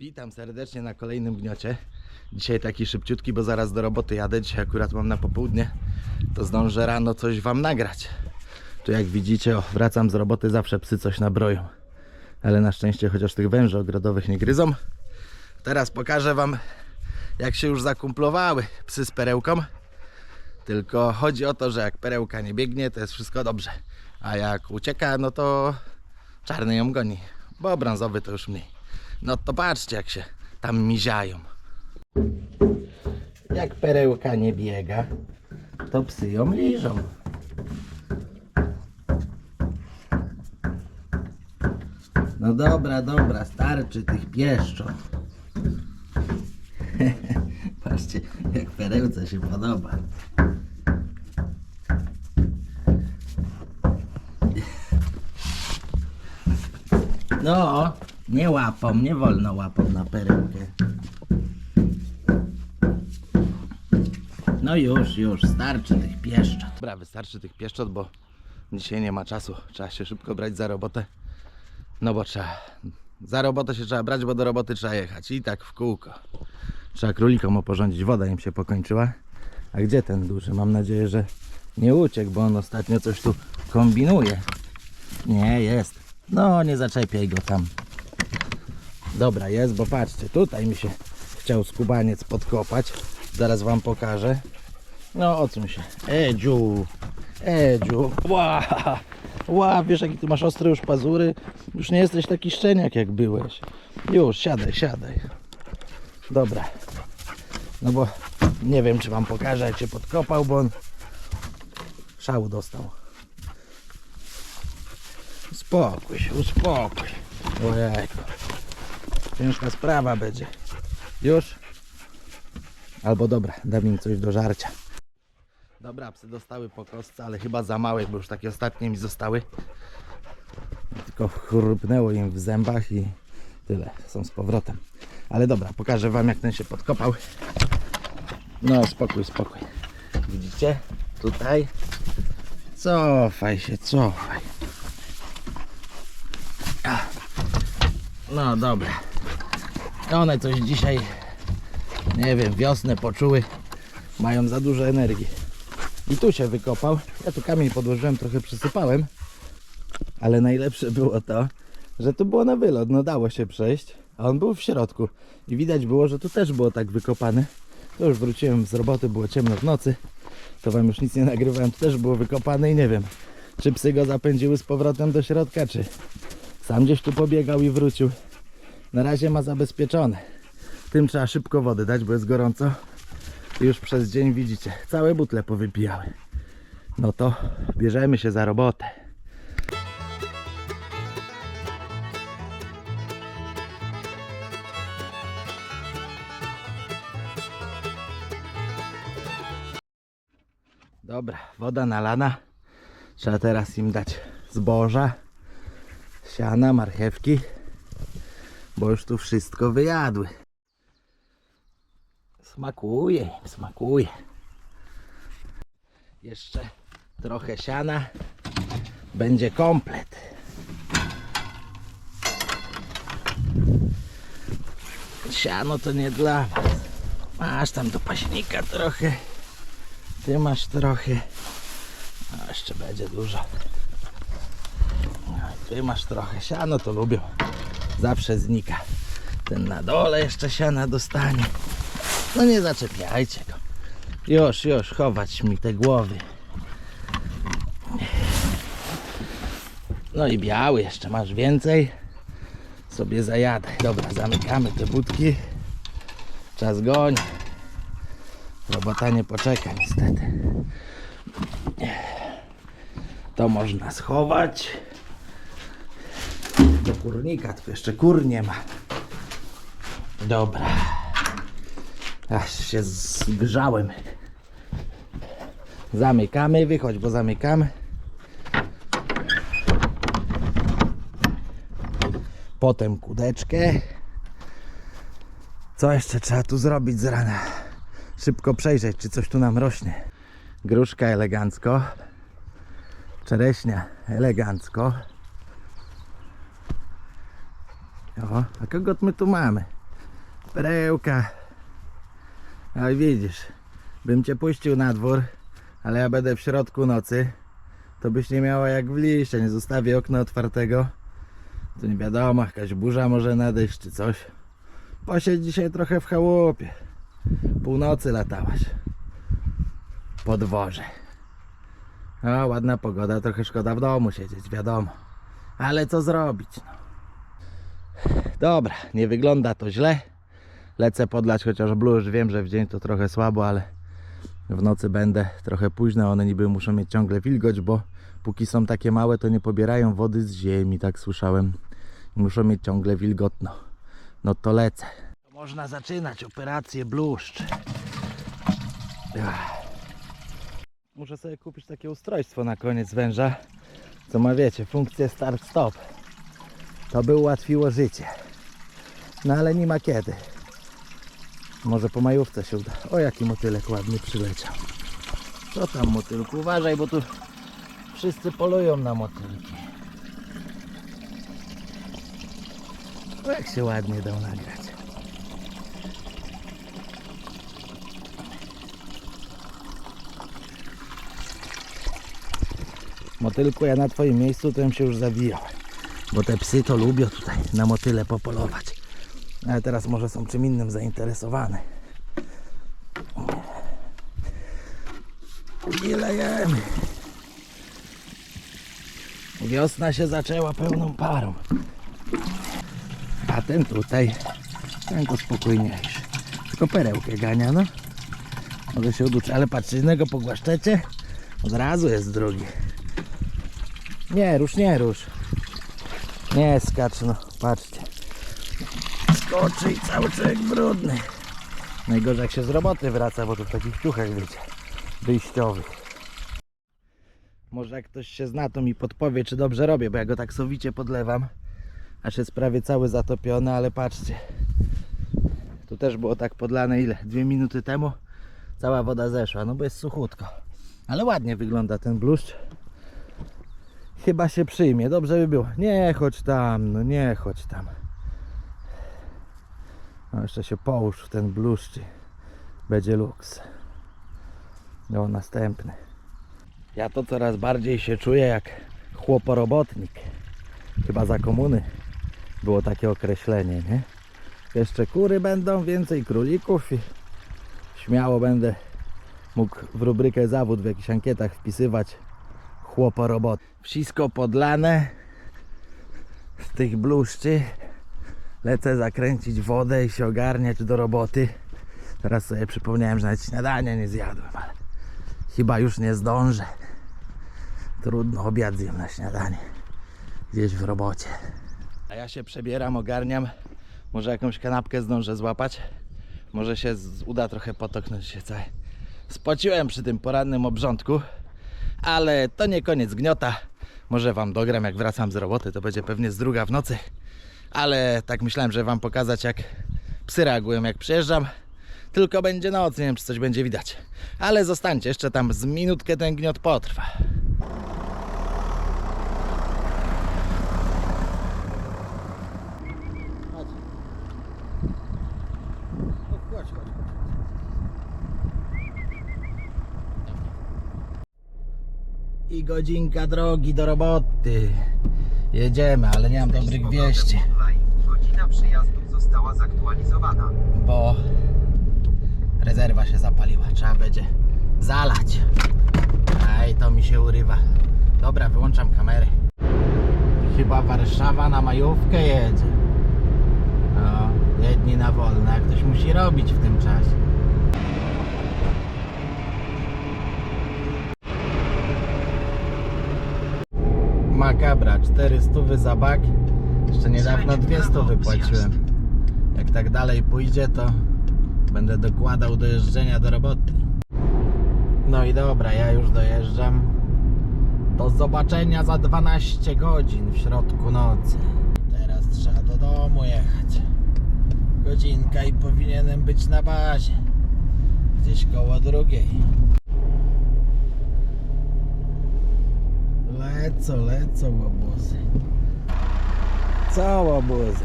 Witam serdecznie na kolejnym gniocie. Dzisiaj taki szybciutki, bo zaraz do roboty jadę. Dzisiaj akurat mam na popołudnie. To zdążę rano coś wam nagrać. Tu jak widzicie, o, wracam z roboty, zawsze psy coś nabroją. Ale na szczęście chociaż tych węży ogrodowych nie gryzą. Teraz pokażę wam, jak się już zakumplowały psy z perełką. Tylko chodzi o to, że jak perełka nie biegnie, to jest wszystko dobrze. A jak ucieka, no to czarny ją goni. Bo brązowy to już mniej. No to patrzcie, jak się tam miziają. Jak perełka nie biega, to psy ją liżą. No dobra, dobra, starczy tych pieszczot. Patrzcie, jak perełce się podoba. No, nie łapą, nie wolno łapą na perełkę. No już, już, starczy tych pieszczot. Dobra, wystarczy tych pieszczot, bo dzisiaj nie ma czasu. Trzeba się szybko brać za robotę. No bo trzeba. Za robotę się trzeba brać, bo do roboty trzeba jechać. I tak w kółko. Trzeba królikom oporządzić. Woda im się pokończyła. A gdzie ten duży? Mam nadzieję, że nie uciekł, bo on ostatnio coś tu kombinuje. Nie, jest. No, nie zaczepiaj go tam. Dobra, jest, bo patrzcie, tutaj mi się chciał skubaniec podkopać. Zaraz wam pokażę. No, odsuń się. Edziu, Edziu, ła, ła, wiesz jaki ty masz ostre już pazury? Już nie jesteś taki szczeniak jak byłeś. Już, siadaj, siadaj. Dobra. No bo nie wiem, czy wam pokażę, jak cię podkopał, bo on szału dostał. Uspokój się, uspokój. Ojejku. Ciężka sprawa będzie. Już? Albo dobra, dam im coś do żarcia. Dobra, psy dostały po kostce, ale chyba za małe, bo już takie ostatnie mi zostały. Tylko chrupnęło im w zębach i tyle. Są z powrotem. Ale dobra, pokażę wam jak ten się podkopał. No spokój, spokój. Widzicie? Tutaj. Cofaj się, cofaj. No dobra. One coś dzisiaj, nie wiem, wiosnę poczuły. Mają za dużo energii. I tu się wykopał. Ja tu kamień podłożyłem, trochę przysypałem. Ale najlepsze było to, że tu było na wylot. No dało się przejść. A on był w środku. I widać było, że tu też było tak wykopane. To już wróciłem z roboty, było ciemno w nocy. To wam już nic nie nagrywałem. Tu też było wykopane i nie wiem, czy psy go zapędziły z powrotem do środka, czy sam gdzieś tu pobiegał i wrócił. Na razie ma zabezpieczone. Tym trzeba szybko wody dać, bo jest gorąco. Już przez dzień widzicie, całe butle powypijały. No to bierzemy się za robotę. Dobra, woda nalana. Trzeba teraz im dać zboża, siana, marchewki, bo już tu wszystko wyjadły. Smakuje smakuje. Jeszcze trochę siana. Będzie komplet. Siano to nie dla was. Masz tam do paśnika trochę. Ty masz trochę. A jeszcze będzie dużo. Ty masz trochę. Siano to lubią. Zawsze znika. Ten na dole jeszcze siana dostanie. No nie zaczepiajcie go. Już, już, chować mi te głowy. No i biały jeszcze masz więcej. Sobie zajadę. Dobra, zamykamy te budki. Czas goń. Robota nie poczeka niestety. To można schować. Do kurnika, tu jeszcze kur nie ma. Dobra. Aż się zgrzałem. Zamykamy, wychodź, bo zamykamy. Potem kudeczkę. Co jeszcze trzeba tu zrobić z rana? Szybko przejrzeć, czy coś tu nam rośnie. Gruszka elegancko. Czereśnia elegancko. O, a kogo my tu mamy? Perełka. A widzisz, bym cię puścił na dwór, ale ja będę w środku nocy. To byś nie miała jak w liście, nie zostawię okna otwartego. To nie wiadomo, jakaś burza może nadejść czy coś. Posiedź dzisiaj trochę w chałupie. Północy latałaś. Po dworze. O, ładna pogoda, trochę szkoda w domu siedzieć, wiadomo. Ale co zrobić, no. Dobra, nie wygląda to źle. Lecę podlać chociaż blusz. Wiem, że w dzień to trochę słabo, ale w nocy będę trochę późno. One niby muszą mieć ciągle wilgoć, bo póki są takie małe, to nie pobierają wody z ziemi, tak słyszałem. Muszą mieć ciągle wilgotno. No to lecę. Można zaczynać operację bluszcz. Muszę sobie kupić takie ustrojstwo na koniec węża, co ma wiecie, funkcję start-stop. To by ułatwiło życie. No ale nie ma kiedy. Może po majówce się uda. O jaki motylek ładny przyleciał. Co tam motylku? Uważaj, bo tu wszyscy polują na motylki. O jak się ładnie dał nagrać. Motylku, ja na twoim miejscu to bym się już zawijał. Bo te psy to lubią tutaj na motyle popolować. Ale teraz może są czym innym zainteresowane. I lejemy. Wiosna się zaczęła pełną parą. A ten tutaj, ten to spokojniejszy. Tylko perełkę gania, no. Może się uduczy, ale patrzcie, jednego pogłaszczecie, od razu jest drugi. Nie rusz, nie rusz. Nie skacz, no, patrzcie. Skoczy i cały człowiek brudny. Najgorzej jak się z roboty wraca, bo tu w takich ciuchach wiecie, wyjściowych. Może jak ktoś się zna, to mi podpowie, czy dobrze robię, bo ja go tak sowicie podlewam. Aż jest prawie cały zatopiony, ale patrzcie. Tu też było tak podlane ile? Dwie minuty temu cała woda zeszła, no bo jest suchutko. Ale ładnie wygląda ten bluszcz. Chyba się przyjmie, dobrze by było. Nie chodź tam, no nie chodź tam. No jeszcze się połóż w ten bluszcz i będzie luks. No następny. Ja to coraz bardziej się czuję jak chłoporobotnik. Chyba za komuny było takie określenie, nie? Jeszcze kury będą, więcej królików i śmiało będę mógł w rubrykę zawód w jakichś ankietach wpisywać chłoporobot. Wszystko podlane z tych bluszczy. Lecę zakręcić wodę i się ogarniać do roboty. Teraz sobie przypomniałem, że nawet śniadania nie zjadłem, ale chyba już nie zdążę. Trudno, obiad zjem na śniadanie. Gdzieś w robocie. A ja się przebieram, ogarniam. Może jakąś kanapkę zdążę złapać. Może się uda trochę potoknąć się cały. Spociłem przy tym porannym obrządku, ale to nie koniec gniota. Może wam dogram jak wracam z roboty, to będzie pewnie z druga w nocy. Ale tak myślałem, że wam pokazać jak psy reagują jak przyjeżdżam. Tylko będzie noc, nie wiem czy coś będzie widać. Ale zostańcie, jeszcze tam z minutkę ten gniot potrwa. I godzinka drogi do roboty. Jedziemy, ale nie mam dobrych wieści. Godzina przyjazdów została zaktualizowana. bo rezerwa się zapaliła. Trzeba będzie zalać. Aj, to mi się urywa. Dobra, wyłączam kamerę. Chyba Warszawa na majówkę jedzie. No, jedni na wolne, a ktoś musi robić w tym czasie. Makabra, 400 za bak. Jeszcze niedawno 200 wypłaciłem. Jak tak dalej pójdzie, to będę dokładał do jeżdżenia do roboty. No i dobra, ja już dojeżdżam. Do zobaczenia za 12 godzin w środku nocy. Teraz trzeba do domu jechać. Godzinka i powinienem być na bazie. Gdzieś koło drugiej. Lecą, lecą łobuzy. Co łobuzy?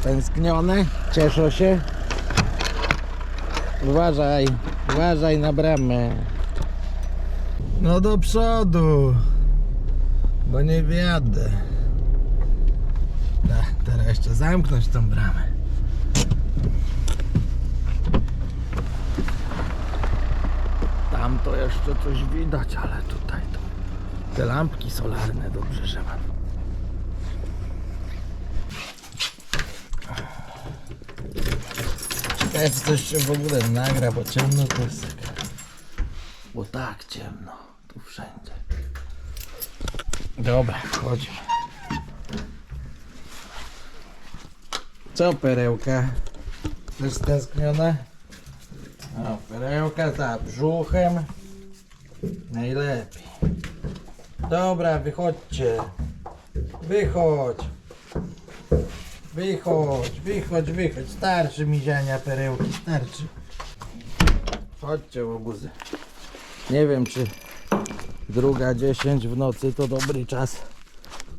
stęsknione, cieszą się. Uważaj, uważaj na bramę. No do przodu, bo nie wjadę. Da, teraz jeszcze zamknąć tą bramę. Tam to jeszcze coś widać, ale tutaj to te lampki solarne dobrze, że mam. Ciekawe, czy coś się w ogóle nagra, bo ciemno to jest. Bo tak ciemno, tu wszędzie. Dobra, wchodzimy. Co perełka? Też stęsknione? O, perełka za brzuchem. Najlepiej. Dobra, wychodźcie. Wychodź. Wychodź, wychodź, wychodź. Starczy mi ziania perełki, starczy. Chodźcie łobuzy. Nie wiem czy druga dziesięć w nocy to dobry czas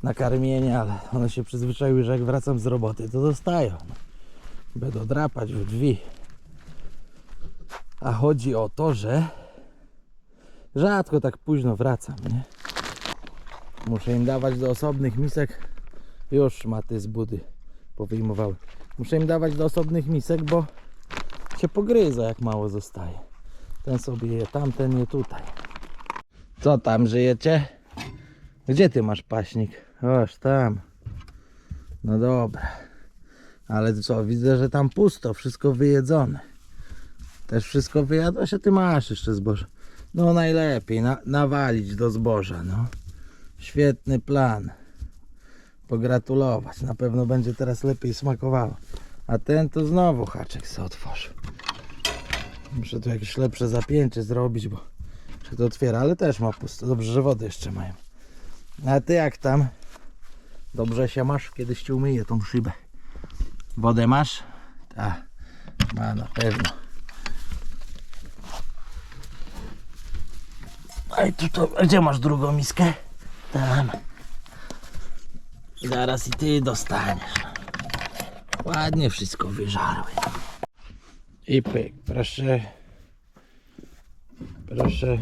na karmienie, ale one się przyzwyczaiły, że jak wracam z roboty to zostają. Będą drapać w drzwi. A chodzi o to, że rzadko tak późno wracam, nie? Muszę im dawać do osobnych misek. Już maty z budy powyjmowały. Muszę im dawać do osobnych misek, bo się pogryza jak mało zostaje. Ten sobie je tam, ten je tutaj. Co tam żyjecie? Gdzie ty masz paśnik? Oż tam. No dobra. Ale co, widzę, że tam pusto, wszystko wyjedzone. Też wszystko wyjadłeś, a ty masz jeszcze zboże. No najlepiej, na, nawalić do zboża, no. Świetny plan. Pogratulować, na pewno będzie teraz lepiej smakowało. A ten to znowu haczek sobie otworzył. Muszę tu jakieś lepsze zapięcie zrobić, bo się to otwiera, ale też ma pusto. Dobrze, że wody jeszcze mają. A ty jak tam? Dobrze się masz? Kiedyś ci umyję tą szybę. Wodę masz? Tak, ma na pewno. Ej, tu to, gdzie masz drugą miskę? Tam. Zaraz i ty dostaniesz. Ładnie wszystko wyżarły. I pyk, proszę. Proszę.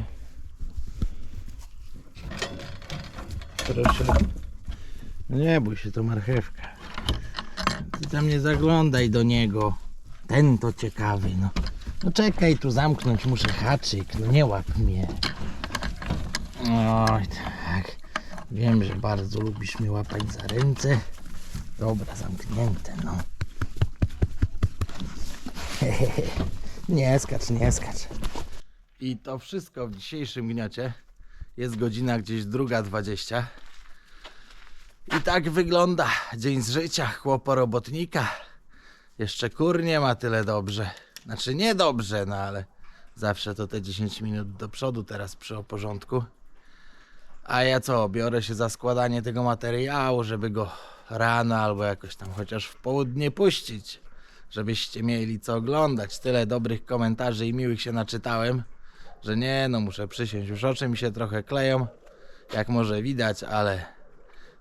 Proszę. No Nie bój się, to marchewka. Ty tam nie zaglądaj do niego. Ten to ciekawy, no. No czekaj, tu zamknąć muszę haczyk, no nie łap mnie. Oj. Wiem, że bardzo lubisz mnie łapać za ręce. Dobra, zamknięte, no. nie skacz, nie skacz. I to wszystko w dzisiejszym gniocie. Jest godzina gdzieś druga dwadzieścia. I tak wygląda dzień z życia chłoporobotnika. Jeszcze kur nie ma tyle dobrze. Znaczy nie dobrze, no ale zawsze to te 10 minut do przodu teraz przy oporządku. A ja co, biorę się za składanie tego materiału, żeby go rano albo jakoś tam chociaż w południe puścić, żebyście mieli co oglądać. Tyle dobrych komentarzy i miłych się naczytałem, że nie, no muszę przysiąść. Już oczy mi się trochę kleją, jak może widać, ale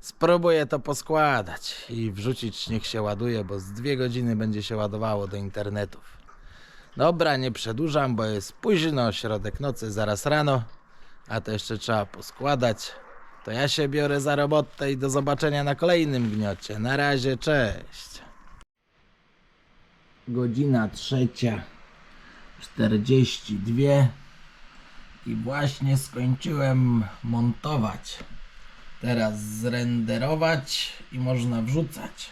spróbuję to poskładać i wrzucić, niech się ładuje, bo z dwie godziny będzie się ładowało do internetów. Dobra, nie przedłużam, bo jest późno, środek nocy, zaraz rano a to jeszcze trzeba poskładać. To ja się biorę za robotę i do zobaczenia na kolejnym gniocie. Na razie, cześć. Godzina trzecia, 42 i właśnie skończyłem montować. Teraz zrenderować i można wrzucać.